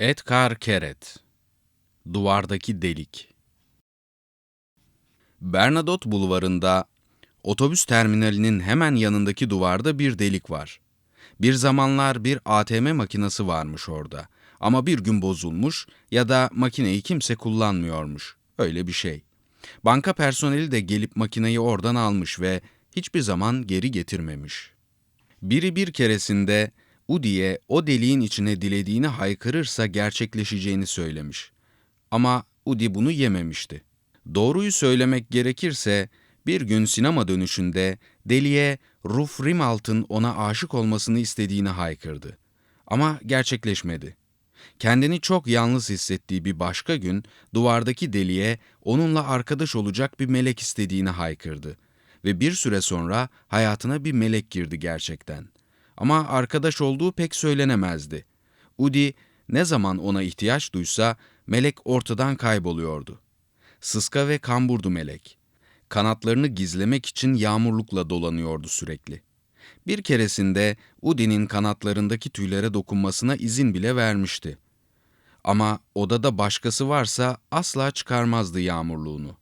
Edgar Keret Duvardaki Delik Bernadotte Bulvarı'nda otobüs terminalinin hemen yanındaki duvarda bir delik var. Bir zamanlar bir ATM makinesi varmış orada. Ama bir gün bozulmuş ya da makineyi kimse kullanmıyormuş. Öyle bir şey. Banka personeli de gelip makineyi oradan almış ve hiçbir zaman geri getirmemiş. Biri bir keresinde Udi'ye o deliğin içine dilediğini haykırırsa gerçekleşeceğini söylemiş. Ama Udi bunu yememişti. Doğruyu söylemek gerekirse bir gün sinema dönüşünde deliye Ruf Rimalt'ın ona aşık olmasını istediğini haykırdı. Ama gerçekleşmedi. Kendini çok yalnız hissettiği bir başka gün duvardaki deliye onunla arkadaş olacak bir melek istediğini haykırdı. Ve bir süre sonra hayatına bir melek girdi gerçekten. Ama arkadaş olduğu pek söylenemezdi. Udi ne zaman ona ihtiyaç duysa melek ortadan kayboluyordu. Sıska ve kamburdu melek. Kanatlarını gizlemek için yağmurlukla dolanıyordu sürekli. Bir keresinde Udi'nin kanatlarındaki tüylere dokunmasına izin bile vermişti. Ama odada başkası varsa asla çıkarmazdı yağmurluğunu.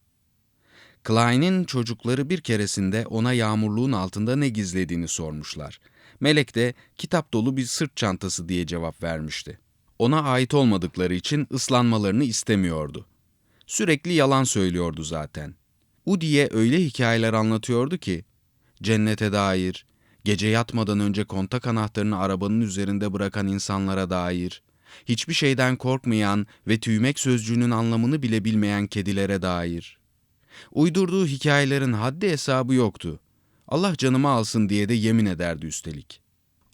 Klein'in çocukları bir keresinde ona yağmurluğun altında ne gizlediğini sormuşlar. Melek de kitap dolu bir sırt çantası diye cevap vermişti. Ona ait olmadıkları için ıslanmalarını istemiyordu. Sürekli yalan söylüyordu zaten. Udi'ye öyle hikayeler anlatıyordu ki, cennete dair, gece yatmadan önce kontak anahtarını arabanın üzerinde bırakan insanlara dair, hiçbir şeyden korkmayan ve tüymek sözcüğünün anlamını bile bilmeyen kedilere dair. Uydurduğu hikayelerin haddi hesabı yoktu. Allah canımı alsın diye de yemin ederdi üstelik.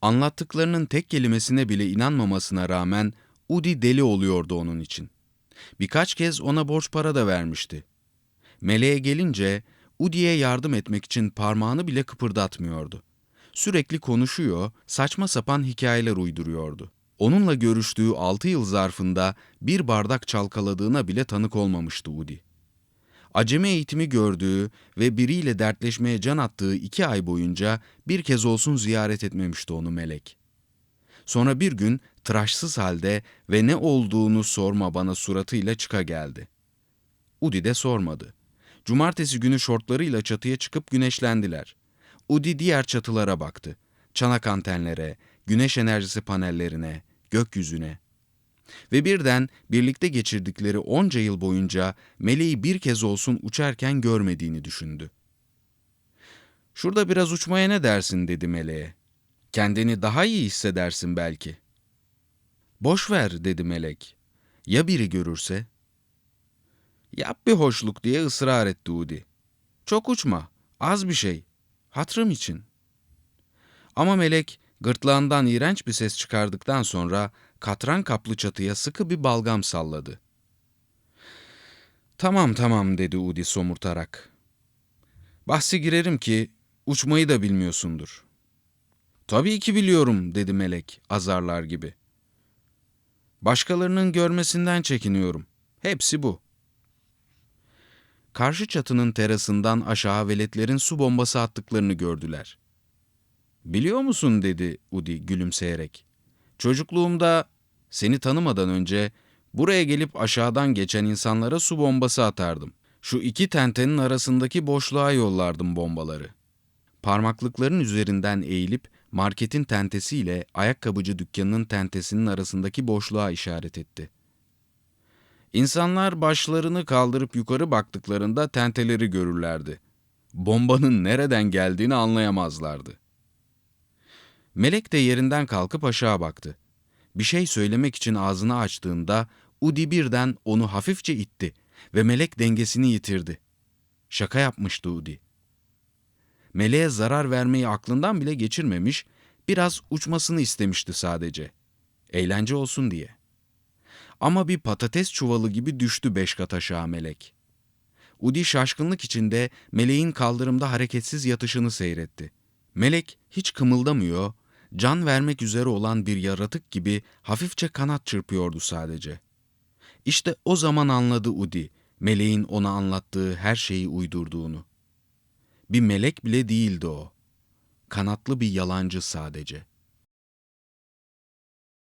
Anlattıklarının tek kelimesine bile inanmamasına rağmen Udi deli oluyordu onun için. Birkaç kez ona borç para da vermişti. Meleğe gelince Udi'ye yardım etmek için parmağını bile kıpırdatmıyordu. Sürekli konuşuyor, saçma sapan hikayeler uyduruyordu. Onunla görüştüğü altı yıl zarfında bir bardak çalkaladığına bile tanık olmamıştı Udi. Acemi eğitimi gördüğü ve biriyle dertleşmeye can attığı iki ay boyunca bir kez olsun ziyaret etmemişti onu melek. Sonra bir gün tıraşsız halde ve ne olduğunu sorma bana suratıyla çıka geldi. Udi de sormadı. Cumartesi günü şortlarıyla çatıya çıkıp güneşlendiler. Udi diğer çatılara baktı. Çanak antenlere, güneş enerjisi panellerine, gökyüzüne. Ve birden birlikte geçirdikleri onca yıl boyunca meleği bir kez olsun uçarken görmediğini düşündü. Şurada biraz uçmaya ne dersin dedi meleğe. Kendini daha iyi hissedersin belki. Boş ver dedi melek. Ya biri görürse? Yap bir hoşluk diye ısrar etti Udi. Çok uçma, az bir şey, hatrım için. Ama melek gırtlağından iğrenç bir ses çıkardıktan sonra katran kaplı çatıya sıkı bir balgam salladı. Tamam tamam dedi Udi somurtarak. Bahsi girerim ki uçmayı da bilmiyorsundur. Tabii ki biliyorum dedi melek azarlar gibi. Başkalarının görmesinden çekiniyorum. Hepsi bu. Karşı çatının terasından aşağı veletlerin su bombası attıklarını gördüler. Biliyor musun dedi Udi gülümseyerek. Çocukluğumda seni tanımadan önce buraya gelip aşağıdan geçen insanlara su bombası atardım. Şu iki tentenin arasındaki boşluğa yollardım bombaları. Parmaklıkların üzerinden eğilip marketin tentesiyle ayakkabıcı dükkanının tentesinin arasındaki boşluğa işaret etti. İnsanlar başlarını kaldırıp yukarı baktıklarında tenteleri görürlerdi. Bombanın nereden geldiğini anlayamazlardı. Melek de yerinden kalkıp aşağı baktı. Bir şey söylemek için ağzını açtığında Udi birden onu hafifçe itti ve melek dengesini yitirdi. Şaka yapmıştı Udi. Meleğe zarar vermeyi aklından bile geçirmemiş, biraz uçmasını istemişti sadece. Eğlence olsun diye. Ama bir patates çuvalı gibi düştü beş kat aşağı melek. Udi şaşkınlık içinde meleğin kaldırımda hareketsiz yatışını seyretti. Melek hiç kımıldamıyor, can vermek üzere olan bir yaratık gibi hafifçe kanat çırpıyordu sadece. İşte o zaman anladı Udi, meleğin ona anlattığı her şeyi uydurduğunu. Bir melek bile değildi o. Kanatlı bir yalancı sadece.''